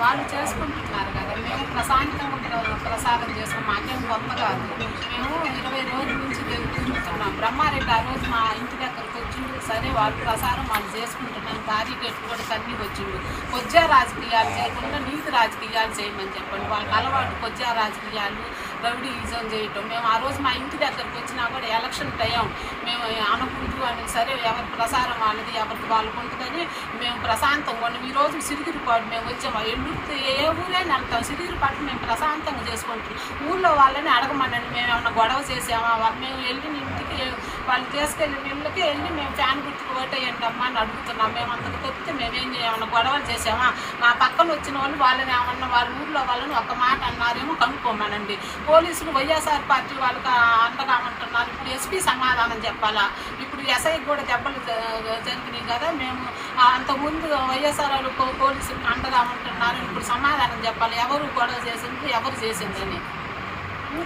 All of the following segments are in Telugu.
వాళ్ళు చేసుకుంటున్నారు కదా. మేము ప్రశాంతంగా ప్రసాదం చేస్తాం. మాకేం కొత్త కాదు. మేము ఇరవై రోజుల నుంచి తిరుగు- తిరుగుతున్నాం బ్రహ్మారెడ్డి ఆ రోజు మా ఇంటి దగ్గర సరే వాళ్ళు ప్రసారం వాళ్ళు చేసుకుంటున్నాను భారీ గట్టు కూడా తన్ని వచ్చిండు. కొద్దిగా రాజకీయాలు చేయకుండా నీతి రాజకీయాలు చేయమని చెప్పండి. వాళ్ళకి అలవాటు కొద్దిగా రాజకీయాలు రౌడీయిజం చేయటం. మేము ఆ రోజు మా ఇంటి దగ్గరకు వచ్చినా కూడా ఎలక్షన్ టైం మేము అనుకుంటూ అని సరే ఎవరి ప్రసారం వాళ్ళది ఎవరికి వాళ్ళకు ఉంటుందని మేము ప్రశాంతంగా ఉన్నాం. ఈరోజు సిరిగిరిపాటు మేము వచ్చాము ఎల్లుడితే ఏ ఊరైనా వెళ్తాం. సిరిగిరిపాటు మేము ప్రశాంతంగా చేసుకుంటాం. ఊళ్ళో వాళ్ళని అడగమనండి మేము ఏమన్నా గొడవ చేసామా? మేము వెళ్ళిన ఇంటికి వాళ్ళు తీసుకెళ్ళిన ఇళ్ళకి వెళ్ళి మేము ఫ్యాన్ గుర్తుకు ఓటేయండి అమ్మా అని అడుగుతున్నాం. మేము అంతకు తప్పితే మేమేం ఏమన్నా గొడవలు చేసామా మా పక్కన వచ్చిన వాళ్ళు వాళ్ళని ఏమన్నా వాళ్ళ ఊర్లో వాళ్ళని ఒక మాట అన్నారేమో కనుక్కోమనండి. పోలీసులు వైఎస్ఆర్ పార్టీ వాళ్ళకి అండగామంటున్నారు ఇప్పుడు ఎస్పీ సమాధానం చెప్పాలా? ఇప్పుడు ఎస్ఐకి కూడా దెబ్బలు జరిగినాయి కదా. మేము అంతకుముందు వైఎస్ఆర్ వాళ్ళు పోలీసులు పోలీసులకు అండగా ఇప్పుడు సమాధానం చెప్పాలి. ఎవరు గొడవ చేసింది ఎవరు చేసిందని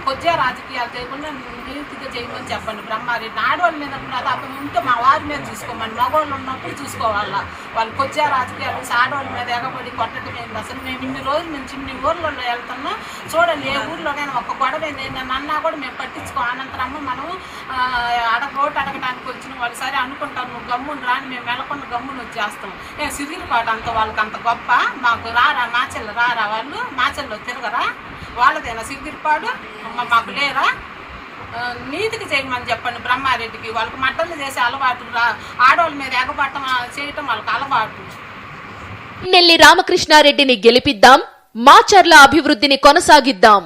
కొద్దిగా రాజకీయాలు చేయకుండా నీతిగా చేయమని చెప్పండి. బ్రహ్మారెడ్డి ఆడవాళ్ళ మీద ప్రతాపం ఉంటే మా వారి మీద చూసుకోమని మగవాళ్ళు ఉన్నప్పుడు చూసుకోవాలా? వాళ్ళు కొద్దిగా రాజకీయాలు ఆడవాళ్ళ మీద ఎగబడి కొట్టడం ఏంది అసలు? మేము ఇన్ని రోజుల నుంచి ఇన్ని ఊర్లలో వెళ్తున్నా చూడండి ఏ ఊర్లోనైనా ఒక గొడవ నేను అన్నా కూడా మేము పట్టించుకో అనంతరమ్మ మనం అడగ రోడ్డు అడగడానికి వచ్చిన వాళ్ళు సరే అనుకుంటాం నువ్వు గమ్మును రాని మేము వెళ్ళకుండా గమ్మును వచ్చేస్తాం. ఏ సిరిగిరిపాటు అంత వాళ్ళకి అంత గొప్ప? మాకు రారా మాచెల్ల రారా వాళ్ళు? మాచెల్లో తిరగరా? వాళ్ళదేనా సిగ్గిరిపాడు అమ్మ మాకు లేరా? నీతికి చేయమని చెప్పండి బ్రహ్మారెడ్డికి. వాళ్ళకి మట్టలు చేసే అలవాటు రా. ఆడవాళ్ళ మీద ఎగబట్టం చేయటం వాళ్ళకి అలవాటు. నెల్లి రామకృష్ణారెడ్డిని గెలిపిద్దాం మాచర్ల అభివృద్ధిని కొనసాగిద్దాం.